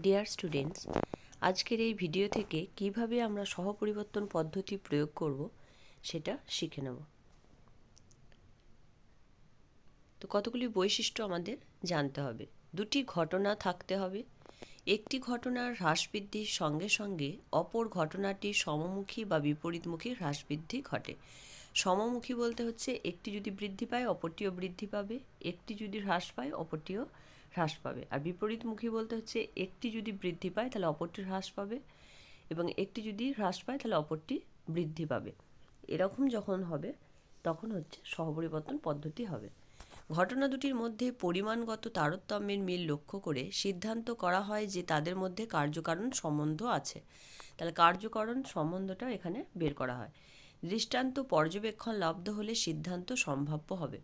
Dear students আজকের এই video থেকে কীভাবে আমরা সহপরিবর্তন পদ্ধতি প্রয়োগ করব সেটা শিখে নেব। তো কতগুলি বৈশিষ্ট্য আমাদের জানতে হবে। দুটি ঘটনা থাকতে হবে। একটি ঘটনার হ্রাস বৃদ্ধির সঙ্গে সঙ্গে অপর ঘটনাটি সমমুখী বা বিপরীতমুখী হ্রাস বৃদ্ধি ঘটে। সমমুখী বলতে হচ্ছে একটি যদি বৃদ্ধি পায়, অপরটিও বৃদ্ধি পাবে। একটি যদি হ্রাস পায়, অপরটিও হ্রাস পাবে। আর বিপরীতমুখী বলতে হচ্ছে একটি যদি বৃদ্ধি পায় তাহলে অপরটি হ্রাস পাবে এবং একটি যদি হ্রাস পায় তাহলে অপরটি বৃদ্ধি পাবে। এরকম যখন হবে, তখন হচ্ছে সহপরিবর্তন পদ্ধতি হবে। ঘটনা দুটির মধ্যে পরিমাণগত তারতম্যের মিল লক্ষ্য করে সিদ্ধান্ত করা হয় যে তাদের মধ্যে কার্যকারণ সম্বন্ধ আছে। তাহলে কার্যকরণ সম্বন্ধটা এখানে বের করা হয়। দৃষ্টান্ত পর্যবেক্ষণ লব্ধ হলে সিদ্ধান্ত সম্ভাব্য হবে।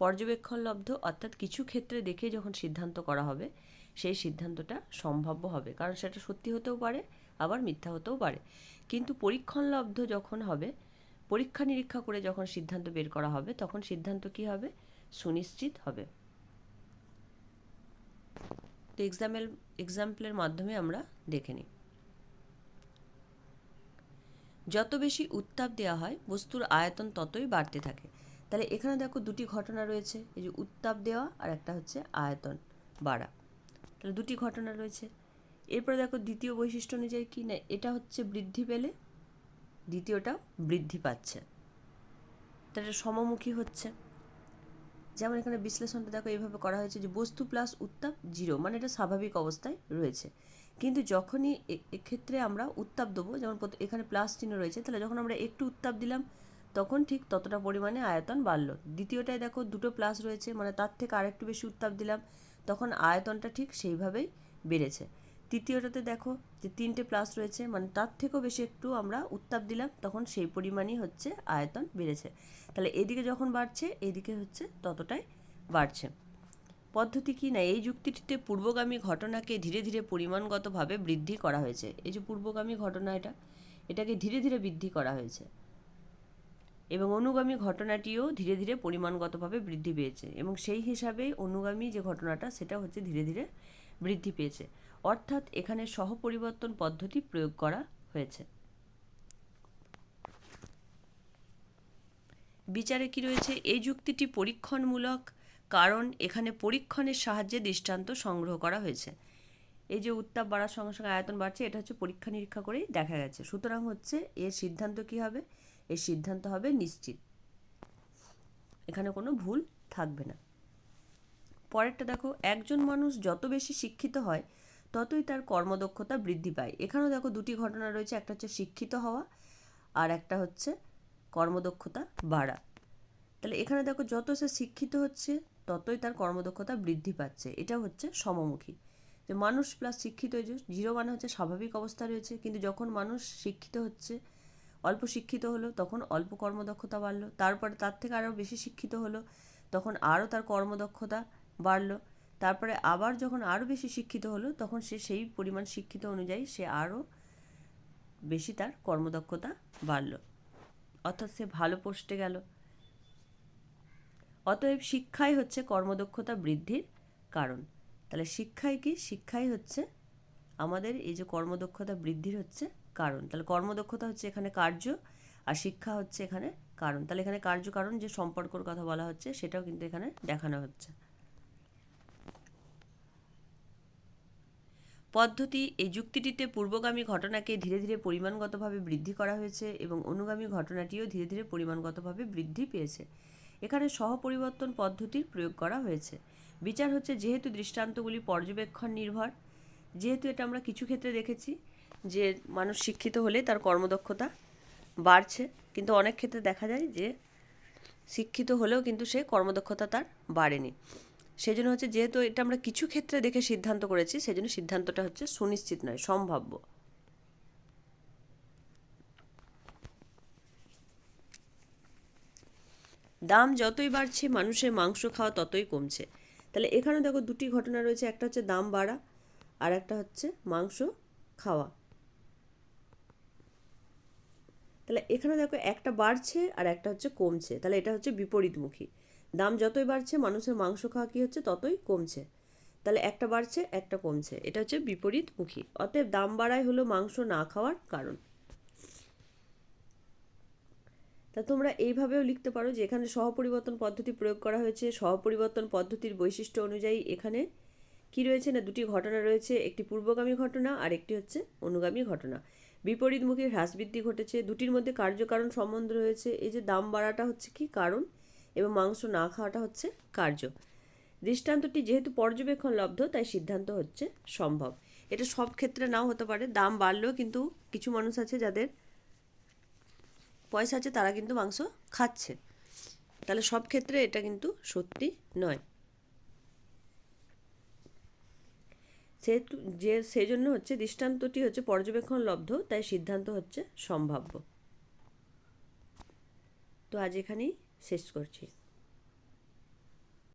পর্যবেক্ষণ লব্ধ, অর্থাৎ কিছু ক্ষেত্রে দেখে যখন সিদ্ধান্ত করা হবে, সেই সিদ্ধান্তটা সম্ভাব্য হবে। কারণ সেটা সত্যি হতেও পারে, আবার মিথ্যা হতেও পারে। কিন্তু পরীক্ষণলব্ধ যখন হবে, পরীক্ষা নিরীক্ষা করে যখন সিদ্ধান্ত বের করা হবে, তখন সিদ্ধান্ত কি হবে? সুনিশ্চিত হবে। তো এক্সাম্পল এক্সাম্পলের মাধ্যমে আমরা দেখে নিই। যত বেশি উত্তাপ দেওয়া হয়, বস্তুর আয়তন ততই বাড়তে থাকে। তাহলে এখানে দেখো দুটি ঘটনা রয়েছে, এই যে উত্তাপ দেওয়া আর একটা হচ্ছে আয়তন বাড়া। তাহলে দুটি ঘটনা রয়েছে। এরপরে দেখো দ্বিতীয় বৈশিষ্ট্য অনুযায়ী কী না, এটা হচ্ছে বৃদ্ধি পেলে, দ্বিতীয়টাও বৃদ্ধি পাচ্ছে। তাহলে সমমুখী হচ্ছে। যেমন এখানে বিশ্লেষণটা দেখো এইভাবে করা হয়েছে যে বস্তু প্লাস উত্তাপ জিরো মানে এটা স্বাভাবিক অবস্থায় রয়েছে। কিন্তু যখনই এক্ষেত্রে আমরা উত্তাপ দেবো, যেমন এখানে প্লাস চিহ্ন রয়েছে, তাহলে যখন আমরা একটু উত্তাপ দিলাম তখন ঠিক ততটা পরিমাণে আয়তন বাড়লো। দ্বিতীয়টায় দেখো দুটো প্লাস রয়েছে মানে তার থেকে আরেকটু বেশি উত্তাপ দিলাম, তখন আয়তনটা ঠিক সেইভাবেই বেড়েছে। তৃতীয়টাতে দেখো যে তিনটে প্লাস রয়েছে মানে তার থেকেও বেশি একটু আমরা উত্তাপ দিলাম, তখন সেই পরিমাণই হচ্ছে আয়তন বেড়েছে। তাহলে এদিকে যখন বাড়ছে, এদিকে হচ্ছে ততটাই বাড়ছে। পদ্ধতি কি না, এই যুক্তিটিতে পূর্বগামী ঘটনাকে ধীরে ধীরে পরিমাণগতভাবে বৃদ্ধি করা হয়েছে। এই যে পূর্বগামী ঘটনা এটা, এটাকে ধীরে ধীরে বৃদ্ধি করা হয়েছে। এবং অনুগামী ঘটনাটিও ধীরে ধীরে পরিমাণগতভাবে বৃদ্ধি পেয়েছে এবং সেই হিসাবেই অনুগামী যে ঘটনাটা, সেটা হচ্ছে ধীরে ধীরে বৃদ্ধি পেয়েছে। অর্থাৎ এখানে সহপরিবর্তন পদ্ধতি প্রয়োগ করা হয়েছে। বিচারে কি রয়েছে? এই যুক্তিটি পরীক্ষণমূলক কারণ এখানে পরীক্ষণের সাহায্যে দৃষ্টান্ত সংগ্রহ করা হয়েছে। এই যে উত্তাপ বাড়ার সঙ্গে সঙ্গে আয়তন বাড়ছে, এটা হচ্ছে পরীক্ষা নিরীক্ষা করেই দেখা গেছে। সুতরাং হচ্ছে এর সিদ্ধান্ত কি হবে? এর সিদ্ধান্ত হবে নিশ্চিত। এখানে কোনো ভুল থাকবে না। পরেরটা দেখো, একজন মানুষ যত বেশি শিক্ষিত হয়, ততই তার কর্মদক্ষতা বৃদ্ধি পায়। এখানেও দেখো দুটি ঘটনা রয়েছে, একটা হচ্ছে শিক্ষিত হওয়া আর একটা হচ্ছে কর্মদক্ষতা বাড়া। তাহলে এখানে দেখো, যত সে শিক্ষিত হচ্ছে, ততই তার কর্মদক্ষতা বৃদ্ধি পাচ্ছে। এটা হচ্ছে সমমুখী। যে মানুষ প্লাস শিক্ষিত জিরো মানে হচ্ছে স্বাভাবিক অবস্থা রয়েছে, কিন্তু যখন মানুষ শিক্ষিত হচ্ছে অল্প শিক্ষিত হলো, তখন অল্প কর্মদক্ষতা বাড়লো, তারপরে তার থেকে আরও বেশি শিক্ষিত হলো, তখন আরও তার কর্মদক্ষতা বাড়লো, তারপরে আবার যখন আরও বেশি শিক্ষিত হলো, তখন সে সেই পরিমাণ শিক্ষিত অনুযায়ী সে আরও বেশি তার কর্মদক্ষতা বাড়লো। অর্থাৎ সে ভালো পোস্টে গেল। অতএব শিক্ষাই হচ্ছে কর্মদক্ষতা বৃদ্ধির কারণ। তাহলে শিক্ষাই কি? শিক্ষাই হচ্ছে আমাদের এই যে কর্মদক্ষতা বৃদ্ধির হচ্ছে কারণ। তাহলে কর্মদক্ষতা হচ্ছে এখানে কার্য আর শিক্ষা হচ্ছে এখানে কারণ। তাহলে এখানে কার্য কারণ যে সম্পর্কর কথা বলা হচ্ছে, সেটাও কিন্তু এখানে দেখানো হচ্ছে। পদ্ধতি, এই যুক্তিটিতে পূর্বগামী ঘটনাকে ধীরে ধীরে পরিমাণগতভাবে বৃদ্ধি করা হয়েছে এবং অনুগামী ঘটনাটিও ধীরে ধীরে পরিমাণগতভাবে বৃদ্ধি পেয়েছে। এখানে সহপরিবর্তন পদ্ধতির প্রয়োগ করা হয়েছে। বিচার হচ্ছে যেহেতু দৃষ্টান্তগুলি পর্যবেক্ষণ নির্ভর, যেহেতু এটা আমরা কিছু ক্ষেত্রে দেখেছি যে মানুষ শিক্ষিত হলে তার কর্মদক্ষতা বাড়ছে। কিন্তু অনেক ক্ষেত্রে দেখা যায় যে শিক্ষিত হলেও কিন্তু সে কর্মদক্ষতা তার বাড়েনি। সেই জন্য হচ্ছে যেহেতু এটা আমরা কিছু ক্ষেত্রে দেখে সিদ্ধান্ত করেছি সেই জন্য সিদ্ধান্তটা হচ্ছে সুনিশ্চিত নয়, সম্ভাব্য। দাম যতই বাড়ছে, মানুষের মাংস খাওয়া ততই কমছে। তাহলে এখানে দেখো দুটি ঘটনা রয়েছে, একটা হচ্ছে দাম বাড়া আর একটা হচ্ছে মাংস খাওয়া। তাহলে এখানে দেখো একটা বাড়ছে আর একটা হচ্ছে কমছে। তাহলে এটা হচ্ছে বিপরীতমুখী। দাম যতই বাড়ছে, মানুষের মাংস খাওয়া কী হচ্ছে? ততই কমছে। তাহলে একটা বাড়ছে, একটা কমছে। এটা হচ্ছে বিপরীতমুখী। অতএব দাম বাড়ায় হলো মাংস না খাওয়ার কারণ। তা তোমরা এইভাবেও লিখতে পারো যে এখানে সহপরিবর্তন পদ্ধতি প্রয়োগ করা হয়েছে। সহপরিবর্তন পদ্ধতির বৈশিষ্ট্য অনুযায়ী এখানে কি রয়েছে? না, দুটি ঘটনা রয়েছে। একটি পূর্বগামী ঘটনা আর একটি হচ্ছে অনুগামী ঘটনা। বিপরীতমুখী হ্রাস বৃদ্ধি ঘটেছে। দুটির মধ্যে কার্যকারণ সম্বন্ধ রয়েছে। এই যে দাম বাড়াটা হচ্ছে কি কারণ এবং মাংস না খাওয়াটা হচ্ছে কার্য। দৃষ্টান্তটি যেহেতু পর্যবেক্ষণ লব্ধ, তাই সিদ্ধান্ত হচ্ছে সম্ভব। এটা সব ক্ষেত্রে নাও হতে পারে। দাম বাড়লেও কিন্তু কিছু মানুষ আছে যাদের পয়সা আছে, তারা কিন্তু মাংস খাচ্ছে। তাহলে সব ক্ষেত্রে এটা কিন্তু সত্যি নয়। সেহেতু যে সেজন্য হচ্ছে দৃষ্টান্তটি হচ্ছে পর্যবেক্ষণ লব্ধ, তাই সিদ্ধান্ত হচ্ছে সম্ভাব্য। তো আজ এখানেই শেষ করছি।